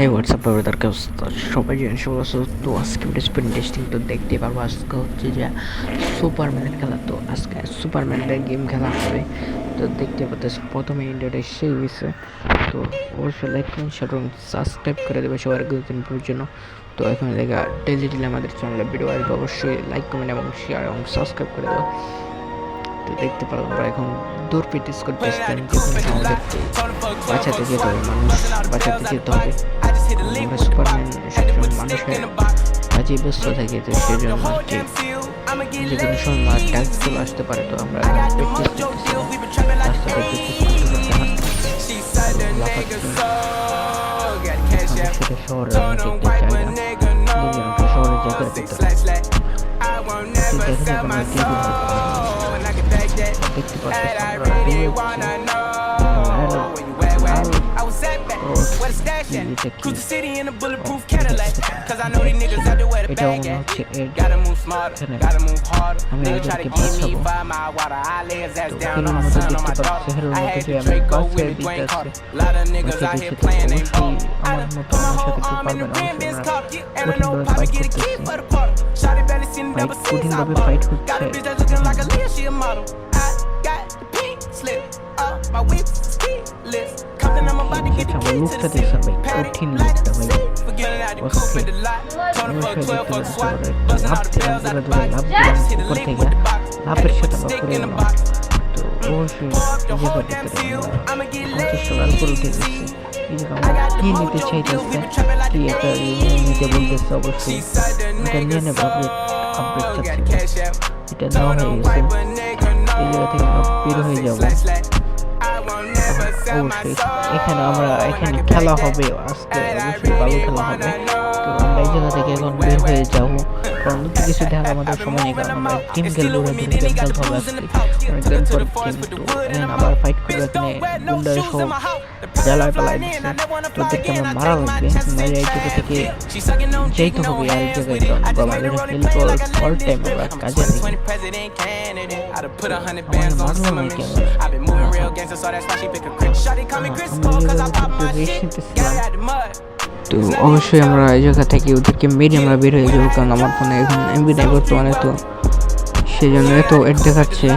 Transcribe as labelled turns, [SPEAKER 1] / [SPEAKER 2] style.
[SPEAKER 1] হ্যাঁ WhatsApp brother কে সবাই জানেন সবাই তো আজকে ভিডিও স্পিন টেস্টিং তো দেখতে পারব। আজকে হচ্ছে যে সুপারম্যানের খেলা। তো আজকে সুপারম্যানের গেম খেলা হবে। তো দেখতে পাচ্ছি প্রথমে ইন্ডিয়াটা এসে গেছে তো অবশ্যই লাইক করুন শেয়ার করুন সাবস্ক্রাইব করে দেবে সবার গুরুত্বপূর্ণ জন্য। তো এখানে দেখা ডেলি আমাদের চ্যানেলে ভিডিও আসবে। অবশ্যই লাইক কমেন্ট এবং শেয়ার এবং সাবস্ক্রাইব করে দেবো। তো দেখতে পারব আমরা এখন দূর করতেছি আমাদেরকে বাঁচাতে যেতে হবে মানুষ বাঁচাতে যেতে হবে। আমরা সুপারম্যান সবসময় মানুষের কাজে ব্যস্ত থাকি তো সেই জন্য আর কি? যে কোনো সময় মার ডাক চলে আসতে পারে তো আমরা প্র্যাকটিস করতেছি রাস্তাতে প্র্যাকটিস করতে করতে হাঁটতেছি। সেটা অনেক
[SPEAKER 2] একটা
[SPEAKER 1] জায়গা শহরে জায়গা
[SPEAKER 2] I was sat
[SPEAKER 1] back. Where the stash at? Cruise the
[SPEAKER 2] city in a bulletproof
[SPEAKER 1] Cadillac. Cause I know these niggas out there where the bag at. Gotta move smarter, gotta move harder. Nigga try to give me five
[SPEAKER 2] mile water. I lay his ass down on
[SPEAKER 1] my son, on my daughter. I had to go with me, Dwayne Carter.
[SPEAKER 2] Lot of niggas out here playing ain't
[SPEAKER 1] ball. I done put my whole arm in the rim, this caught. And I know Poppy get a key for the
[SPEAKER 2] part. Shotty belly, seen double
[SPEAKER 1] C's. I bought. Got a bitch that's looking like a Leah, she
[SPEAKER 2] a model. I got the pink slip my ski lift. দিলাম
[SPEAKER 1] দূরে দূরে লাভ দিলাম উপর থেকে লাভের সাথে করে গেলাম তো অবশ্যই আমরা পঞ্চাশ টাকার উপরে উঠে গেছি আমরা কি নিতে চাইতেছে কি একটা নিতে বলতেছে অবশ্যই এটা নিয়ে নেব আপডেট চাচ্ছি এটা নেওয়া হয়ে গেছে এই জায়গা থেকে বের হয়ে যাব অবশ্যই এখানে আমরা, এখানে খেলা হবে, আজকে অবশ্যই ভালো খেলা হবে। তো আমরা এই জায়গা থেকে এখন বের হয়ে যাব। কারণ কিছু দেখা আমাদের সময় নেই, কারণ আমরা টিম খেলব খেলতে হবে আজকে। আবার ফাইট করব, এখানে গুন্ডার সব জ্বালায় পালায় দিচ্ছে তো মারা লাগবে। মারা এই জায়গা থেকে যেতে হবে আর জায়গায় তো অল টাইম আমরা কাজে লাগি তো অবশ্যই আমরা এই জায়গা থেকে ওদেরকে মেরে আমরা বের হয়ে যাব কারণ আমার ফোনে এখন এমবি নাই বর্তমানে তো সেই জন্য এত এড দেখাচ্ছে।